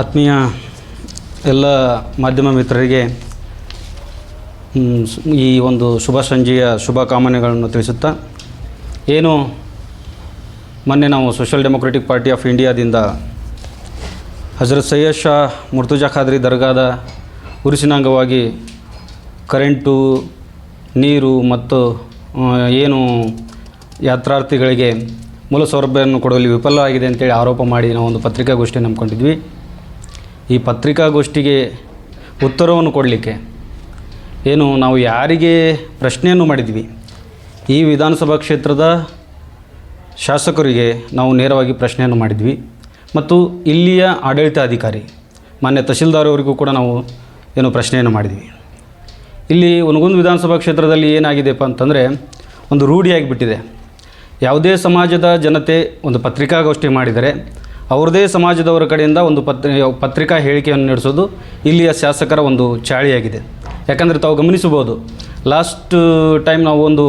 ಆತ್ಮೀಯ ಎಲ್ಲ ಮಾಧ್ಯಮ ಮಿತ್ರರಿಗೆ ಈ ಒಂದು ಶುಭ ಸಂಜೆಯ ಶುಭ ಕಾಮನೆಗಳನ್ನು ತಿಳಿಸುತ್ತಾ, ಏನು ಮೊನ್ನೆ ನಾವು ಸೋಷಿಯಲ್ ಡೆಮೊಕ್ರೆಟಿಕ್ ಪಾರ್ಟಿ ಆಫ್ ಇಂಡಿಯಾದಿಂದ ಹಜರತ್ ಸೈಯದ್ ಶಾ ಮುರ್ತುಜಾ ಖಾದ್ರಿ ದರ್ಗಾದ ಉರುಸಿನ ಅಂಗವಾಗಿ ಕರೆಂಟು, ನೀರು ಮತ್ತು ಏನು ಯಾತ್ರಾರ್ಥಿಗಳಿಗೆ ಮೂಲ ಸೌಲಭ್ಯವನ್ನು ಕೊಡುವಲ್ಲಿ ವಿಫಲವಾಗಿದೆ ಅಂತೇಳಿ ಆರೋಪ ಮಾಡಿ ನಾವು ಒಂದು ಪತ್ರಿಕಾಗೋಷ್ಠಿ ನಂಬ್ಕೊಂಡಿದ್ವಿ ಈ ಪತ್ರಿಕಾಗೋಷ್ಠಿಗೆ ಉತ್ತರವನ್ನು ಕೊಡಲಿಕ್ಕೆ. ಏನು, ನಾವು ಯಾರಿಗೆ ಪ್ರಶ್ನೆಯನ್ನು ಮಾಡಿದ್ವಿ? ಈ ವಿಧಾನಸಭಾ ಕ್ಷೇತ್ರದ ಶಾಸಕರಿಗೆ ನಾವು ನೇರವಾಗಿ ಪ್ರಶ್ನೆಯನ್ನು ಮಾಡಿದ್ವಿ. ಮತ್ತು ಇಲ್ಲಿಯ ಆಡಳಿತಾಧಿಕಾರಿ, ಮಾನ್ಯ ತಹಶೀಲ್ದಾರ್ ಅವರಿಗೂ ಕೂಡ ನಾವು ಏನು ಪ್ರಶ್ನೆಯನ್ನು ಮಾಡಿದ್ವಿ. ಇಲ್ಲಿ ಒನಗೊಂದು ವಿಧಾನಸಭಾ ಕ್ಷೇತ್ರದಲ್ಲಿ ಏನಾಗಿದೆಪ್ಪ ಅಂತಂದರೆ, ಒಂದು ರೂಢಿಯಾಗಿಬಿಟ್ಟಿದೆ. ಯಾವುದೇ ಸಮಾಜದ ಜನತೆ ಒಂದು ಪತ್ರಿಕಾಗೋಷ್ಠಿ ಮಾಡಿದರೆ ಅವ್ರದ್ದೇ ಸಮಾಜದವರ ಕಡೆಯಿಂದ ಒಂದು ಪತ್ರಿ, ಪತ್ರಿಕಾ ಹೇಳಿಕೆಯನ್ನು ನಡೆಸೋದು ಇಲ್ಲಿಯ ಶಾಸಕರ ಒಂದು ಚಾಳಿಯಾಗಿದೆ. ಯಾಕಂದರೆ ತಾವು ಗಮನಿಸಬಹುದು, ಲಾಸ್ಟ್ ಟೈಮ್ ನಾವು ಒಂದು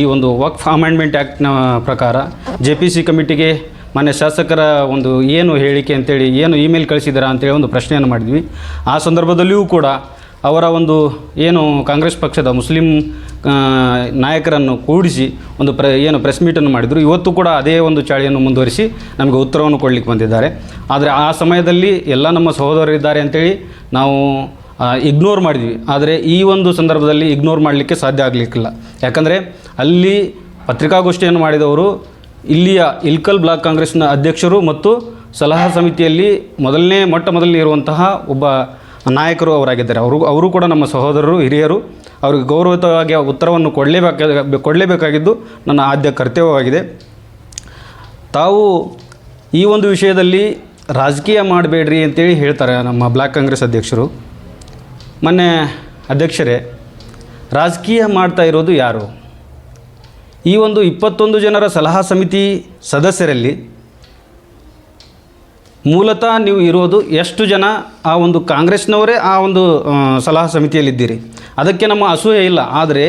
ಈ ಒಂದು ವಕ್ಫ್ ಅಮೆಂಡ್ಮೆಂಟ್ ಆ್ಯಕ್ಟ್ನ ಪ್ರಕಾರ ಜೆ ಪಿ ಸಿ ಕಮಿಟಿಗೆ ಮಾನ್ಯ ಶಾಸಕರ ಒಂದು ಏನು ಹೇಳಿಕೆ ಅಂತೇಳಿ, ಏನು ಇಮೇಲ್ ಕಳಿಸಿದ್ದೀರಾ ಅಂತೇಳಿ ಒಂದು ಪ್ರಶ್ನೆಯನ್ನು ಮಾಡಿದ್ವಿ. ಆ ಸಂದರ್ಭದಲ್ಲಿಯೂ ಕೂಡ ಅವರ ಒಂದು ಏನು ಕಾಂಗ್ರೆಸ್ ಪಕ್ಷದ ಮುಸ್ಲಿಂ ನಾಯಕರನ್ನು ಕೂಡಿಸಿ ಒಂದು ಪ್ರ, ಏನು ಪ್ರೆಸ್ ಮೀಟನ್ನು ಮಾಡಿದರು. ಇವತ್ತು ಕೂಡ ಅದೇ ಒಂದು ಚಾಳಿಯನ್ನು ಮುಂದುವರಿಸಿ ನಮಗೆ ಉತ್ತರವನ್ನು ಕೊಡಲಿಕ್ಕೆ ಬಂದಿದ್ದಾರೆ. ಆದರೆ ಆ ಸಮಯದಲ್ಲಿ ಎಲ್ಲ ನಮ್ಮ ಸಹೋದರರಿದ್ದಾರೆ ಅಂತೇಳಿ ನಾವು ಇಗ್ನೋರ್ ಮಾಡಿದ್ವಿ. ಆದರೆ ಈ ಒಂದು ಸಂದರ್ಭದಲ್ಲಿ ಇಗ್ನೋರ್ ಮಾಡಲಿಕ್ಕೆ ಸಾಧ್ಯ ಆಗಲಿಕ್ಕಿಲ್ಲ. ಯಾಕಂದರೆ ಅಲ್ಲಿ ಪತ್ರಿಕಾಗೋಷ್ಠಿಯನ್ನು ಮಾಡಿದವರು ಇಲ್ಲಿಯ ಇಲ್ಕಲ್ ಬ್ಲಾಕ್ ಕಾಂಗ್ರೆಸ್ನ ಅಧ್ಯಕ್ಷರು ಮತ್ತು ಸಲಹಾ ಸಮಿತಿಯಲ್ಲಿ ಮೊದಲನೇ, ಮೊಟ್ಟ ಮೊದಲನೇ ಇರುವಂತಹ ಒಬ್ಬ ನಾಯಕರು ಅವರಾಗಿದ್ದಾರೆ. ಅವರು ಅವರು ಕೂಡ ನಮ್ಮ ಸಹೋದರರು, ಹಿರಿಯರು, ಅವರಿಗೆ ಗೌರವಿತವಾಗಿ ಉತ್ತರವನ್ನು ಕೊಡಲೇಬೇಕಾಗ ಕೊಡಲೇಬೇಕಾಗಿದ್ದು ನನ್ನ ಆದ್ಯ ಕರ್ತವ್ಯವಾಗಿದೆ. ತಾವು ಈ ಒಂದು ವಿಷಯದಲ್ಲಿ ರಾಜಕೀಯ ಮಾಡಬೇಡ್ರಿ ಅಂತೇಳಿ ಹೇಳ್ತಾರೆ ನಮ್ಮ ಬ್ಲಾಕ್ ಕಾಂಗ್ರೆಸ್ ಅಧ್ಯಕ್ಷರು. ಮೊನ್ನೆ ಅಧ್ಯಕ್ಷರೇ, ರಾಜಕೀಯ ಮಾಡ್ತಾ ಇರೋದು ಯಾರು? ಈ ಒಂದು ಇಪ್ಪತ್ತೊಂದು ಜನರ ಸಲಹಾ ಸಮಿತಿ ಸದಸ್ಯರಲ್ಲಿ ಮೂಲತಃ ನೀವು ಇರೋದು ಎಷ್ಟು ಜನ ಆ ಒಂದು ಕಾಂಗ್ರೆಸ್ನವರೇ ಆ ಒಂದು ಸಲಹಾ ಸಮಿತಿಯಲ್ಲಿದ್ದೀರಿ? ಅದಕ್ಕೆ ನಮ್ಮ ಅಸೂಯೆ ಇಲ್ಲ. ಆದರೆ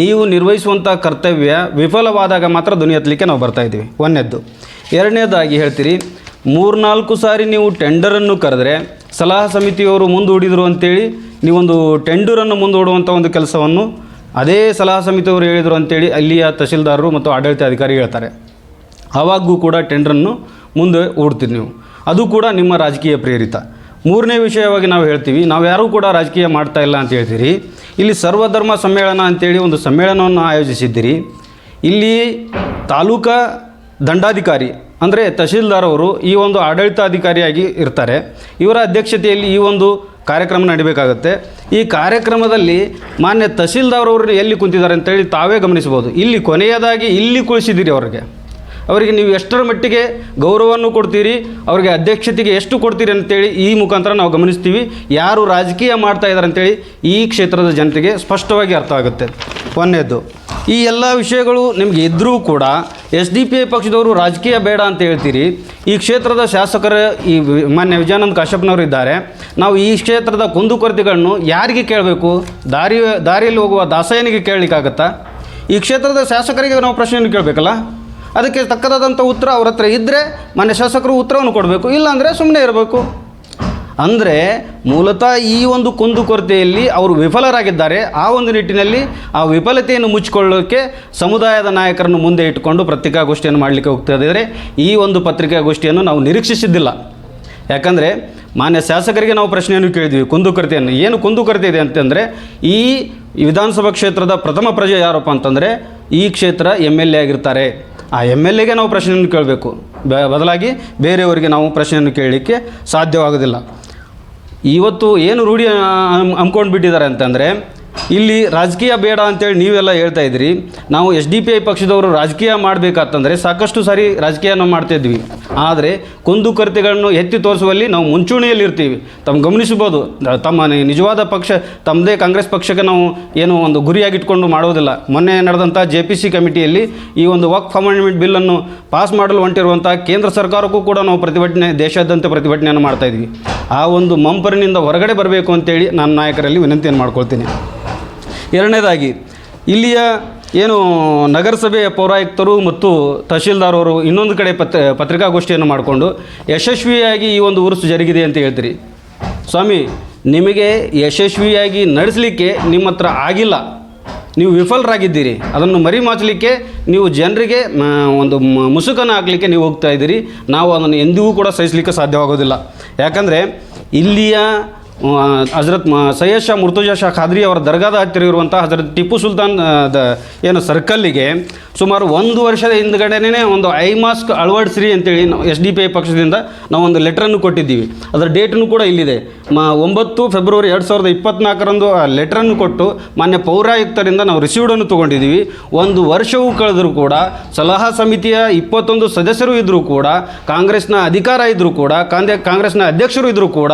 ನೀವು ನಿರ್ವಹಿಸುವಂಥ ಕರ್ತವ್ಯ ವಿಫಲವಾದಾಗ ಮಾತ್ರ ಧ್ವನಿ ಎತ್ತಲಿಕ್ಕೆ ನಾವು ಬರ್ತಾ ಇದ್ದೀವಿ. ಒಂದನೇದ್ದು. ಎರಡನೇದಾಗಿ ಹೇಳ್ತೀರಿ, ಮೂರ್ನಾಲ್ಕು ಸಾರಿ ನೀವು ಟೆಂಡರನ್ನು ಕರೆದ್ರೆ ಸಲಹಾ ಸಮಿತಿಯವರು ಮುಂದೂಡಿದರು ಅಂತೇಳಿ ನೀವೊಂದು ಟೆಂಡರನ್ನು ಮುಂದೂಡುವಂಥ ಒಂದು ಕೆಲಸವನ್ನು ಅದೇ ಸಲಹಾ ಸಮಿತಿಯವರು ಹೇಳಿದರು ಅಂತೇಳಿ ಅಲ್ಲಿಯ ತಹಶೀಲ್ದಾರರು ಮತ್ತು ಆಡಳಿತಾಧಿಕಾರಿ ಹೇಳ್ತಾರೆ. ಆವಾಗೂ ಕೂಡ ಟೆಂಡ್ರನ್ನು ಮುಂದೆ ಓಡ್ತೀರಿ ನೀವು. ಅದು ಕೂಡ ನಿಮ್ಮ ರಾಜಕೀಯ ಪ್ರೇರಿತ. ಮೂರನೇ ವಿಷಯವಾಗಿ ನಾವು ಹೇಳ್ತೀವಿ, ನಾವು ಯಾರೂ ಕೂಡ ರಾಜಕೀಯ ಮಾಡ್ತಾ ಇಲ್ಲ ಅಂತ ಹೇಳ್ತೀರಿ. ಇಲ್ಲಿ ಸರ್ವಧರ್ಮ ಸಮ್ಮೇಳನ ಅಂತೇಳಿ ಒಂದು ಸಮ್ಮೇಳನವನ್ನು ಆಯೋಜಿಸಿದ್ದೀರಿ. ಇಲ್ಲಿ ತಾಲೂಕಾ ದಂಡಾಧಿಕಾರಿ, ಅಂದರೆ ತಹಶೀಲ್ದಾರ್ ಅವರು ಈ ಒಂದು ಆಡಳಿತಾಧಿಕಾರಿಯಾಗಿ ಇರ್ತಾರೆ. ಇವರ ಅಧ್ಯಕ್ಷತೆಯಲ್ಲಿ ಈ ಒಂದು ಕಾರ್ಯಕ್ರಮ ನಡಿಬೇಕಾಗುತ್ತೆ. ಈ ಕಾರ್ಯಕ್ರಮದಲ್ಲಿ ಮಾನ್ಯ ತಹಶೀಲ್ದಾರ್ ಅವರು ಎಲ್ಲಿ ಕುಂತಿದ್ದಾರೆ ಅಂತೇಳಿ ತಾವೇ ಗಮನಿಸ್ಬೋದು ಇಲ್ಲಿ ಕೊನೆಯದಾಗಿ ಇಲ್ಲಿ ಕುಳಿಸಿದ್ದೀರಿ ಅವರಿಗೆ. ಅವರಿಗೆ ನೀವು ಎಷ್ಟರ ಮಟ್ಟಿಗೆ ಗೌರವವನ್ನು ಕೊಡ್ತೀರಿ, ಅವರಿಗೆ ಅಧ್ಯಕ್ಷತೆಗೆ ಎಷ್ಟು ಕೊಡ್ತೀರಿ ಅಂತೇಳಿ ಈ ಮುಖಾಂತರ ನಾವು ಗಮನಿಸ್ತೀವಿ. ಯಾರು ರಾಜಕೀಯ ಮಾಡ್ತಾ ಇದ್ದಾರೆ ಅಂತೇಳಿ ಈ ಕ್ಷೇತ್ರದ ಜನತೆಗೆ ಸ್ಪಷ್ಟವಾಗಿ ಅರ್ಥ ಆಗುತ್ತೆ. ಒಂದನೇದು ಈ ಎಲ್ಲ ವಿಷಯಗಳು ನಿಮಗೆ ಇದ್ದರೂ ಕೂಡ ಎಸ್ ಡಿ ಪಿ ಐ ಪಕ್ಷದವರು ರಾಜಕೀಯ ಬೇಡ ಅಂತ ಹೇಳ್ತೀರಿ. ಈ ಕ್ಷೇತ್ರದ ಶಾಸಕರ ಈ ಮಾನ್ಯ ವಿಜಯಾನಂದ ಕಾಶ್ಯಪ್ನವರು ಇದ್ದಾರೆ. ನಾವು ಈ ಕ್ಷೇತ್ರದ ಕುಂದುಕೊರತೆಗಳನ್ನು ಯಾರಿಗೆ ಕೇಳಬೇಕು? ದಾರಿ ದಾರಿಯಲ್ಲಿ ಹೋಗುವ ದಾಸಯ್ಯನಿಗೆ ಕೇಳಲಿಕ್ಕಾಗತ್ತಾ? ಈ ಕ್ಷೇತ್ರದ ಶಾಸಕರಿಗೆ ನಾವು ಪ್ರಶ್ನೆಯನ್ನು ಕೇಳಬೇಕಲ್ಲ? ಅದಕ್ಕೆ ತಕ್ಕದಾದಂಥ ಉತ್ತರ ಅವ್ರ ಹತ್ರ ಇದ್ದರೆ ಮನೆ ಶಾಸಕರು ಉತ್ತರವನ್ನು ಕೊಡಬೇಕು, ಇಲ್ಲಾಂದರೆ ಸುಮ್ಮನೆ ಇರಬೇಕು. ಅಂದರೆ ಮೂಲತಃ ಈ ಒಂದು ಕುಂದುಕೊರತೆಯಲ್ಲಿ ಅವರು ವಿಫಲರಾಗಿದ್ದಾರೆ. ಆ ಒಂದು ನಿಟ್ಟಿನಲ್ಲಿ ಆ ವಿಫಲತೆಯನ್ನು ಮುಚ್ಚಿಕೊಳ್ಳೋಕ್ಕೆ ಸಮುದಾಯದ ನಾಯಕರನ್ನು ಮುಂದೆ ಇಟ್ಟುಕೊಂಡು ಪತ್ರಿಕಾಗೋಷ್ಠಿಯನ್ನು ಮಾಡಲಿಕ್ಕೆ ಹೋಗ್ತಾ ಇದ್ದರೆ. ಈ ಒಂದು ಪತ್ರಿಕಾಗೋಷ್ಠಿಯನ್ನು ನಾವು ನಿರೀಕ್ಷಿಸಿದ್ದಿಲ್ಲ. ಯಾಕಂದರೆ ಮಾನ್ಯ ಶಾಸಕರಿಗೆ ನಾವು ಪ್ರಶ್ನೆಯನ್ನು ಕೇಳಿದ್ವಿ ಕುಂದುಕೊರತೆಯನ್ನು ಏನು ಕುಂದುಕೊರತೆ ಇದೆ ಅಂತಂದರೆ, ಈ ವಿಧಾನಸಭಾ ಕ್ಷೇತ್ರದ ಪ್ರಥಮ ಪ್ರಜೆ ಯಾರಪ್ಪ ಅಂತಂದರೆ, ಈ ಕ್ಷೇತ್ರ ಎಂ ಎಲ್ ಎ ಆಗಿರ್ತಾರೆ. ಆ ಎಂ ಎಲ್ ಎಗೆ ನಾವು ಪ್ರಶ್ನೆಯನ್ನು ಕೇಳಬೇಕು. ಬದಲಾಗಿ ಬೇರೆಯವರಿಗೆ ನಾವು ಪ್ರಶ್ನೆಯನ್ನು ಕೇಳಲಿಕ್ಕೆ ಸಾಧ್ಯವಾಗೋದಿಲ್ಲ ಇವತ್ತು ಏನು ರೂಢಿ ಅಂದ್ಕೊಂಡು ಬಿಟ್ಟಿದ್ದಾರೆ ಅಂತಂದರೆ ಇಲ್ಲಿ ರಾಜಕೀಯ ಬೇಡ ಅಂತೇಳಿ ನೀವೆಲ್ಲ ಹೇಳ್ತಾ ಇದ್ರಿ ನಾವು ಎಸ್ ಡಿ ಪಿ ಐ ಪಕ್ಷದವರು ರಾಜಕೀಯ ಮಾಡಬೇಕಾತಂದರೆ ಸಾಕಷ್ಟು ಸಾರಿ ರಾಜಕೀಯನ ಮಾಡ್ತಾಯಿದ್ವಿ ಆದರೆ ಕುಂದುಕೊರತೆಗಳನ್ನು ಎತ್ತಿ ತೋರಿಸುವಲ್ಲಿ ನಾವು ಮುಂಚೂಣಿಯಲ್ಲಿ ಇರ್ತೀವಿ. ತಮ್ಮ ಗಮನಿಸಬಹುದು. ದ- ತಮ್ಮ ನಿಜವಾದ ಪಕ್ಷ ತಮ್ಮದೇ ಕಾಂಗ್ರೆಸ್ ಪಕ್ಷಕ್ಕೆ ನಾವು ಏನು ಒಂದು ಗುರಿಯಾಗಿಟ್ಕೊಂಡು ಮಾಡೋದಿಲ್ಲ. ಮೊನ್ನೆ ನಡೆದಂಥ ಜೆ ಪಿ ಸಿ ಕಮಿಟಿಯಲ್ಲಿ ಈ ಒಂದು ವಕ್ಫ್ ಅಮೆಂಡ್ಮೆಂಟ್ ಬಿಲ್ಲನ್ನು ಪಾಸ್ ಮಾಡಲು ಹೊಂಟಿರುವಂಥ ಕೇಂದ್ರ ಸರ್ಕಾರಕ್ಕೂ ಕೂಡ ನಾವು ಪ್ರತಿಭಟನೆ, ದೇಶಾದ್ಯಂತ ಪ್ರತಿಭಟನೆಯನ್ನು ಮಾಡ್ತಾ ಇದ್ವಿ. ಆ ಒಂದು ಮಂಪರಿನಿಂದ ಹೊರಗಡೆ ಬರಬೇಕು ಅಂತೇಳಿ ನಾನು ನಾಯಕರಲ್ಲಿ ವಿನಂತಿಯನ್ನು ಮಾಡ್ಕೊಳ್ತೀನಿ. ಎರಡನೇದಾಗಿ, ಇಲ್ಲಿಯ ಏನು ನಗರಸಭೆಯ ಪೌರಾಯುಕ್ತರು ಮತ್ತು ತಹಶೀಲ್ದಾರ್ ಅವರು ಇನ್ನೊಂದು ಕಡೆ ಪತ್ರ, ಪತ್ರಿಕಾಗೋಷ್ಠಿಯನ್ನು ಮಾಡಿಕೊಂಡು, ಯಶಸ್ವಿಯಾಗಿ ಈ ಒಂದು ಉರುಸು ಜರುಗಿದೆ ಅಂತ ಹೇಳ್ತೀರಿ. ಸ್ವಾಮಿ, ನಿಮಗೆ ಯಶಸ್ವಿಯಾಗಿ ನಡೆಸಲಿಕ್ಕೆ ನಿಮ್ಮ ಹತ್ರ ಆಗಿಲ್ಲ. ನೀವು ವಿಫಲರಾಗಿದ್ದೀರಿ. ಅದನ್ನು ಮರಿಮಾಚಲಿಕ್ಕೆ ನೀವು ಜನರಿಗೆ ಒಂದು ಮುಸುಕನ ಹಾಕಲಿಕ್ಕೆ ನೀವು ಹೋಗ್ತಾ ಇದ್ದೀರಿ. ನಾವು ಅದನ್ನು ಎಂದಿಗೂ ಕೂಡ ಸಹಿಸಲಿಕ್ಕೆ ಸಾಧ್ಯವಾಗೋದಿಲ್ಲ. ಯಾಕಂದರೆ, ಇಲ್ಲಿಯ ಹಜರತ್ ಮ, ಸೈಯದ್ ಶಾ ಮುರ್ತುಜಾ ಶಾ ಖಾದ್ರಿ ಅವರ ದರ್ಗಾದ ಹತ್ತಿರ ಇರುವಂಥ ಹಜರತ್ ಟಿಪ್ಪು ಸುಲ್ತಾನ್ ದ, ಏನು ಸರ್ಕಲ್ಲಿಗೆ ಸುಮಾರು ಒಂದು ವರ್ಷದ ಹಿಂದ್ಗಡೆನೇ ಒಂದು ಐ ಮಾಸ್ಕ್ ಅಳವಡಿಸ್ರಿ ಅಂತೇಳಿ ನಾವು ಎಸ್ ಡಿ ಪಿ ಐ ಪಕ್ಷದಿಂದ ನಾವು ಒಂದು ಲೆಟ್ರನ್ನು ಕೊಟ್ಟಿದ್ದೀವಿ. ಅದರ ಡೇಟನ್ನು ಕೂಡ ಇಲ್ಲಿದೆ. ಮ ಒಂಬತ್ತು ಫೆಬ್ರವರಿ ಎರಡು ಸಾವಿರದ ಇಪ್ಪತ್ನಾಲ್ಕರಂದು ಆ ಲೆಟ್ರನ್ನು ಕೊಟ್ಟು ಮಾನ್ಯ ಪೌರಾಯುಕ್ತರಿಂದ ನಾವು ರಿಸೀವ್ಡನ್ನು ತೊಗೊಂಡಿದ್ದೀವಿ. ಒಂದು ವರ್ಷವೂ ಕಳೆದರೂ ಕೂಡ, ಸಲಹಾ ಸಮಿತಿಯ ಇಪ್ಪತ್ತೊಂದು ಸದಸ್ಯರು ಇದ್ದರೂ ಕೂಡ, ಕಾಂಗ್ರೆಸ್ನ ಅಧಿಕಾರ ಇದ್ದರೂ ಕೂಡ ಕಾಂಗ್ರೆ ಕಾಂಗ್ರೆಸ್ನ ಅಧ್ಯಕ್ಷರು ಇದ್ದರೂ ಕೂಡ,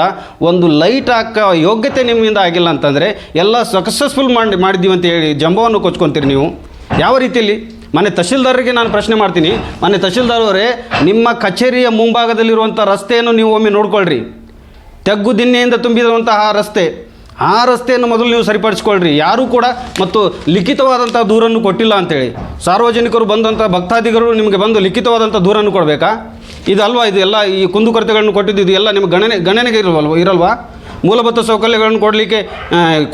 ಒಂದು ಲೈಟ್ ಹಾಕೋ ಯೋಗ್ಯತೆ ನಿಮ್ಮಿಂದ ಆಗಿಲ್ಲ ಅಂತಂದರೆ ಎಲ್ಲ ಸಕ್ಸಸ್ಫುಲ್ ಮಾಡಿ ಮಾಡಿದ್ದೀವಿ ಅಂತ ಹೇಳಿ ಜಂಬವನ್ನು ಕೊಚ್ಕೊತೀರಿ ನೀವು. ಯಾವ ರೀತಿಯಲ್ಲಿ? ಮನೆ ತಹಶೀಲ್ದಾರರಿಗೆ ನಾನು ಪ್ರಶ್ನೆ ಮಾಡ್ತೀನಿ. ಮನೆ ತಹಶೀಲ್ದಾರ್ ಅವರೇ, ನಿಮ್ಮ ಕಚೇರಿಯ ಮುಂಭಾಗದಲ್ಲಿರುವಂಥ ರಸ್ತೆಯನ್ನು ನೀವು ಒಮ್ಮೆ ನೋಡ್ಕೊಳ್ರಿ. ತೆಗ್ಗು ದಿನ್ನೆಯಿಂದ ತುಂಬಿದಂತಹ ರಸ್ತೆ, ಆ ರಸ್ತೆಯನ್ನು ಮೊದಲು ನೀವು ಸರಿಪಡಿಸ್ಕೊಳ್ರಿ. ಯಾರೂ ಕೂಡ ಮತ್ತು ಲಿಖಿತವಾದಂಥ ದೂರನ್ನು ಕೊಟ್ಟಿಲ್ಲ ಅಂತೇಳಿ. ಸಾರ್ವಜನಿಕರು ಬಂದಂಥ ಭಕ್ತಾದಿಗಳು ನಿಮಗೆ ಬಂದು ಲಿಖಿತವಾದಂಥ ದೂರನ್ನು ಕೊಡಬೇಕಾ? ಇದಲ್ವಾ? ಇದು ಎಲ್ಲ ಈ ಕುಂದುಕೊರತೆಗಳನ್ನು ಕೊಟ್ಟಿದ್ದು ಇದು ಎಲ್ಲ ನಿಮಗೆ ಗಣನೆ, ಗಣನೆಗೆ ಇರಲ್ವಲ್ವ, ಇರಲ್ವಾ? ಮೂಲಭೂತ ಸೌಕರ್ಯಗಳನ್ನು ಕೊಡಲಿಕ್ಕೆ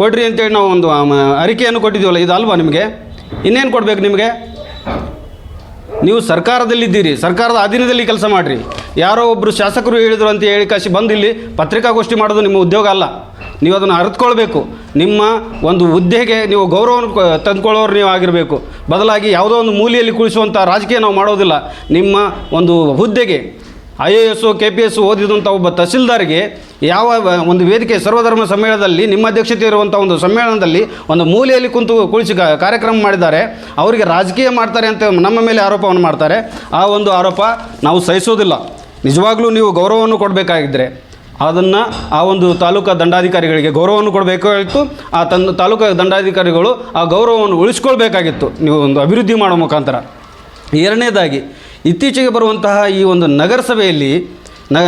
ಕೊಡ್ರಿ ಅಂತೇಳಿ ನಾವು ಒಂದು ಅರಿಕೆಯನ್ನು ಕೊಟ್ಟಿದ್ದೀವಲ್ಲ ಇದು ಅಲ್ವಾ ನಿಮಗೆ? ಇನ್ನೇನು ಕೊಡಬೇಕು ನಿಮಗೆ? ನೀವು ಸರ್ಕಾರದಲ್ಲಿದ್ದೀರಿ, ಸರ್ಕಾರದ ಅಧೀನದಲ್ಲಿ ಕೆಲಸ ಮಾಡಿರಿ. ಯಾರೋ ಒಬ್ಬರು ಶಾಸಕರು ಹೇಳಿದರು ಅಂತ ಹೇಳಿ ಕಾಶಿ ಬಂದು ಇಲ್ಲಿ ಪತ್ರಿಕಾಗೋಷ್ಠಿ ಮಾಡೋದು ನಿಮ್ಮ ಉದ್ಯೋಗ ಅಲ್ಲ. ನೀವು ಅದನ್ನು ಅರಿತ್ಕೊಳ್ಬೇಕು. ನಿಮ್ಮ ಒಂದು ಹುದ್ದೆಗೆ ನೀವು ಗೌರವವನ್ನು ತಂದುಕೊಳ್ಳೋರು ನೀವು ಆಗಿರಬೇಕು. ಬದಲಾಗಿ ಯಾವುದೋ ಒಂದು ಮೂಲೆಯಲ್ಲಿ ಕುಳಿಸುವಂಥ ರಾಜಕೀಯ ನಾವು ಮಾಡೋದಿಲ್ಲ. ನಿಮ್ಮ ಒಂದು ಹುದ್ದೆಗೆ I A S K P S ಓದಿದಂಥ ಒಬ್ಬ ತಹಸೀಲ್ದಾರ್ಗೆ ಯಾವ ಒಂದು ವೇದಿಕೆ ಸರ್ವಧರ್ಮ ಸಮ್ಮೇಳನದಲ್ಲಿ, ನಿಮ್ಮ ಅಧ್ಯಕ್ಷತೆ ಇರುವಂಥ ಒಂದು ಸಮ್ಮೇಳನದಲ್ಲಿ ಒಂದು ಮೂಲೆಯಲ್ಲಿ ಕುಂತು ಕುಳಿಸಿ ಕಾರ್ಯಕ್ರಮ ಮಾಡಿದ್ದಾರೆ. ಅವರಿಗೆ ರಾಜಕೀಯ ಮಾಡ್ತಾರೆ ಅಂತ ನಮ್ಮ ಮೇಲೆ ಆರೋಪವನ್ನು ಮಾಡ್ತಾರೆ. ಆ ಒಂದು ಆರೋಪ ನಾವು ಸಹಿಸೋದಿಲ್ಲ. ನಿಜವಾಗ್ಲೂ ನೀವು ಗೌರವವನ್ನು ಕೊಡಬೇಕಾಗಿದ್ದರೆ ಅದನ್ನು ಆ ಒಂದು ತಾಲೂಕಾ ದಂಡಾಧಿಕಾರಿಗಳಿಗೆ ಗೌರವವನ್ನು ಕೊಡಬೇಕಾಗಿತ್ತು ಆ ತನ್ನ ತಾಲೂಕಾ ದಂಡಾಧಿಕಾರಿಗಳು ಆ ಗೌರವವನ್ನು ಉಳಿಸ್ಕೊಳ್ಬೇಕಾಗಿತ್ತು. ನೀವು ಒಂದು ಅಭಿವೃದ್ಧಿ ಮಾಡೋ ಮುಖಾಂತರ. ಎರಡನೇದಾಗಿ ಇತ್ತೀಚೆಗೆ ಬರುವಂತಹ ಈ ಒಂದು ನಗರಸಭೆಯಲ್ಲಿ, ನ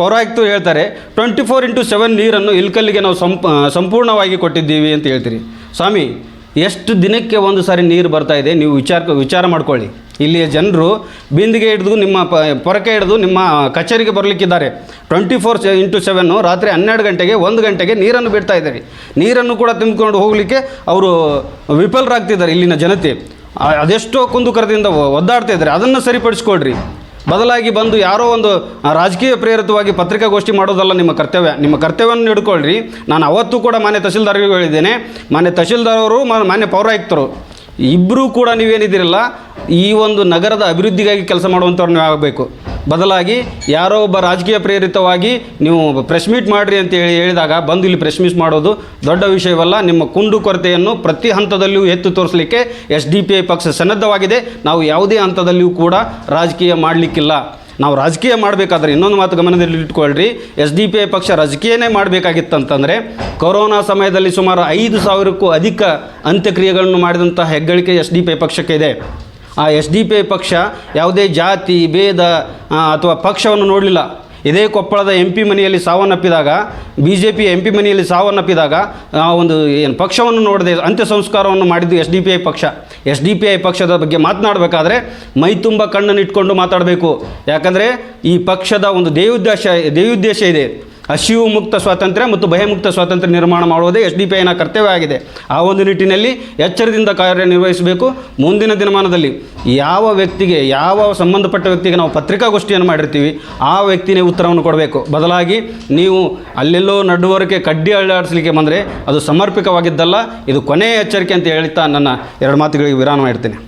ಪೌರಾಯುಕ್ತರು ಹೇಳ್ತಾರೆ, ಟ್ವೆಂಟಿ ಫೋರ್ ಇಂಟು ಸೆವೆನ್ ನೀರನ್ನು ಇಲ್ಕಲ್ಲಿಗೆ ನಾವು ಸಂಪ ಸಂಪೂರ್ಣವಾಗಿ ಕೊಟ್ಟಿದ್ದೀವಿ ಅಂತ ಹೇಳ್ತೀರಿ. ಸ್ವಾಮಿ, ಎಷ್ಟು ದಿನಕ್ಕೆ ಒಂದು ಸಾರಿ ನೀರು ಬರ್ತಾ ಇದೆ? ನೀವು ವಿಚಾರ ವಿಚಾರ ಮಾಡ್ಕೊಳ್ಳಿ. ಇಲ್ಲಿಯ ಜನರು ಬಿಂದಿಗೆ ಹಿಡಿದು ನಿಮ್ಮ ಪ, ಪೊರಕೆ ಹಿಡಿದು ನಿಮ್ಮ ಕಚೇರಿಗೆ ಬರಲಿಕ್ಕಿದ್ದಾರೆ. ಟ್ವೆಂಟಿ ಫೋರ್ ಇಂಟು ಸೆವೆನ್ನು ರಾತ್ರಿ ಹನ್ನೆರಡು ಗಂಟೆಗೆ, ಒಂದು ಗಂಟೆಗೆ ನೀರನ್ನು ಬಿಡ್ತಾ ಇದ್ದಾರೆ. ನೀರನ್ನು ಕೂಡ ತುಂಬಿಕೊಂಡು ಹೋಗಲಿಕ್ಕೆ ಅವರು ವಿಫಲರಾಗ್ತಿದ್ದಾರೆ ಇಲ್ಲಿನ ಜನತೆ. ಅದೆಷ್ಟೋ ಕುಂದುಕರದಿಂದ ಒದ್ದಾಡ್ತಾ ಇದ್ದಾರೆ. ಅದನ್ನು ಸರಿಪಡಿಸ್ಕೊಳ್ರಿ. ಬದಲಾಗಿ ಬಂದು ಯಾರೋ ಒಂದು ರಾಜಕೀಯ ಪ್ರೇರಿತವಾಗಿ ಪತ್ರಿಕಾಗೋಷ್ಠಿ ಮಾಡೋದಲ್ಲ ನಿಮ್ಮ ಕರ್ತವ್ಯ. ನಿಮ್ಮ ಕರ್ತವ್ಯವನ್ನು ಹಿಡ್ಕೊಳ್ರಿ ನಾನು ಅವತ್ತು ಕೂಡ ಮಾನ್ಯ ತಹಶೀಲ್ದಾರ್ಗೂ ಹೇಳಿದ್ದೇನೆ. ಮಾನ್ಯ ತಹಶೀಲ್ದಾರ್ ಅವರು ಮಾನ್ಯ ಪೌರಾಯುಕ್ತರು ಇಬ್ಬರೂ ಕೂಡ ನೀವೇನಿದ್ದೀರಲ್ಲ, ಈ ಒಂದು ನಗರದ ಅಭಿವೃದ್ಧಿಗಾಗಿ ಕೆಲಸ ಮಾಡುವಂಥವ್ರು ನೀವು ಆಗಬೇಕು. ಬದಲಾಗಿ ಯಾರೋ ಒಬ್ಬ ರಾಜಕೀಯ ಪ್ರೇರಿತವಾಗಿ ನೀವು ಪ್ರೆಸ್ ಮೀಟ್ ಮಾಡಿರಿ ಅಂತ ಹೇಳಿ ಹೇಳಿದಾಗ ಬಂದು ಇಲ್ಲಿ ಪ್ರೆಸ್ ಮೀಟ್ ಮಾಡೋದು ದೊಡ್ಡ ವಿಷಯವಲ್ಲ. ನಿಮ್ಮ ಕುಂಡು ಕೊರತೆಯನ್ನು ಪ್ರತಿ ಹಂತದಲ್ಲಿಯೂ ಎತ್ತು ತೋರಿಸಲಿಕ್ಕೆ ಎಸ್ ಡಿ ಪಿ ಐ ಪಕ್ಷ ಸನ್ನದ್ಧವಾಗಿದೆ. ನಾವು ಯಾವುದೇ ಹಂತದಲ್ಲಿಯೂ ಕೂಡ ರಾಜಕೀಯ ಮಾಡಲಿಕ್ಕಿಲ್ಲ. ನಾವು ರಾಜಕೀಯ ಮಾಡಬೇಕಾದ್ರೆ ಇನ್ನೊಂದು ಮಾತು ಗಮನದಲ್ಲಿ ಇಟ್ಕೊಳ್ರಿ. ಎಸ್ ಡಿ ಪಿ ಐ ಪಕ್ಷ ರಾಜಕೀಯನೇ ಮಾಡಬೇಕಾಗಿತ್ತಂತಂದರೆ ಕೊರೋನಾ ಸಮಯದಲ್ಲಿ ಸುಮಾರು ಐದು ಸಾವಿರಕ್ಕೂ ಅಧಿಕ ಅಂತ್ಯಕ್ರಿಯೆಗಳನ್ನು ಮಾಡಿದಂಥ ಹೆಗ್ಗಳಿಕೆ ಎಸ್ ಡಿ ಪಿ ಐ ಪಕ್ಷಕ್ಕೆ ಇದೆ. ಆ ಎಸ್ ಡಿ ಪಿ ಐ ಪಕ್ಷ ಯಾವುದೇ ಜಾತಿ, ಭೇದ ಅಥವಾ ಪಕ್ಷವನ್ನು ನೋಡಲಿಲ್ಲ. ಇದೇ ಕೊಪ್ಪಳದ ಎಂ ಪಿ ಮನೆಯಲ್ಲಿ ಸಾವನ್ನಪ್ಪಿದಾಗ B J P M P ಮನೆಯಲ್ಲಿ ಸಾವನ್ನಪ್ಪಿದಾಗ, ಆ, ಒಂದು ಏನು ಪಕ್ಷವನ್ನು ನೋಡದೆ ಅಂತ್ಯ ಸಂಸ್ಕಾರವನ್ನು ಮಾಡಿದ್ದು ಎಸ್ ಡಿ ಪಿ ಐ ಪಕ್ಷ. ಎಸ್ ಡಿ ಪಿ ಐ ಪಕ್ಷದ ಬಗ್ಗೆ ಮಾತನಾಡಬೇಕಾದ್ರೆ ಮೈ ತುಂಬ ಕಣ್ಣನ್ನು ಇಟ್ಕೊಂಡು ಮಾತಾಡಬೇಕು. ಯಾಕಂದರೆ ಈ ಪಕ್ಷದ ಒಂದು ದೇವುದ್ದೇಶ ದೇವುದ್ದೇಶ ಇದೆ. ಹಸಿವು ಮುಕ್ತ ಸ್ವಾತಂತ್ರ್ಯ ಮತ್ತು ಭಯಮುಕ್ತ ಸ್ವಾತಂತ್ರ್ಯ ನಿರ್ಮಾಣ ಮಾಡುವುದೇ ಎಸ್ ಡಿ ಪಿ ಐನ ಕರ್ತವ್ಯ ಆಗಿದೆ ಆ ಒಂದು ನಿಟ್ಟಿನಲ್ಲಿ ಎಚ್ಚರದಿಂದ ಕಾರ್ಯನಿರ್ವಹಿಸಬೇಕು. ಮುಂದಿನ ದಿನಮಾನದಲ್ಲಿ ಯಾವ ವ್ಯಕ್ತಿಗೆ, ಯಾವ ಸಂಬಂಧಪಟ್ಟ ವ್ಯಕ್ತಿಗೆ ನಾವು ಪತ್ರಿಕಾಗೋಷ್ಠಿಯನ್ನು ಮಾಡಿರ್ತೀವಿ, ಆ ವ್ಯಕ್ತಿನೇ ಉತ್ತರವನ್ನು ಕೊಡಬೇಕು. ಬದಲಾಗಿ ನೀವು ಅಲ್ಲೆಲ್ಲೋ ನಡುವರಿಗೆ ಕಡ್ಡಿ ಅಳ್ಳಾಡಿಸಲಿಕ್ಕೆ ಬಂದರೆ ಅದು ಸಮರ್ಪಕವಾಗಿದ್ದಲ್ಲ, ಇದು ಕೊನೆಯ ಎಚ್ಚರಿಕೆ ಅಂತ ಹೇಳ್ತಾ ನನ್ನ ಎರಡು ಮಾತುಗಳಿಗೆ ವಿರಾಮ ಇಡ್ತೇನೆ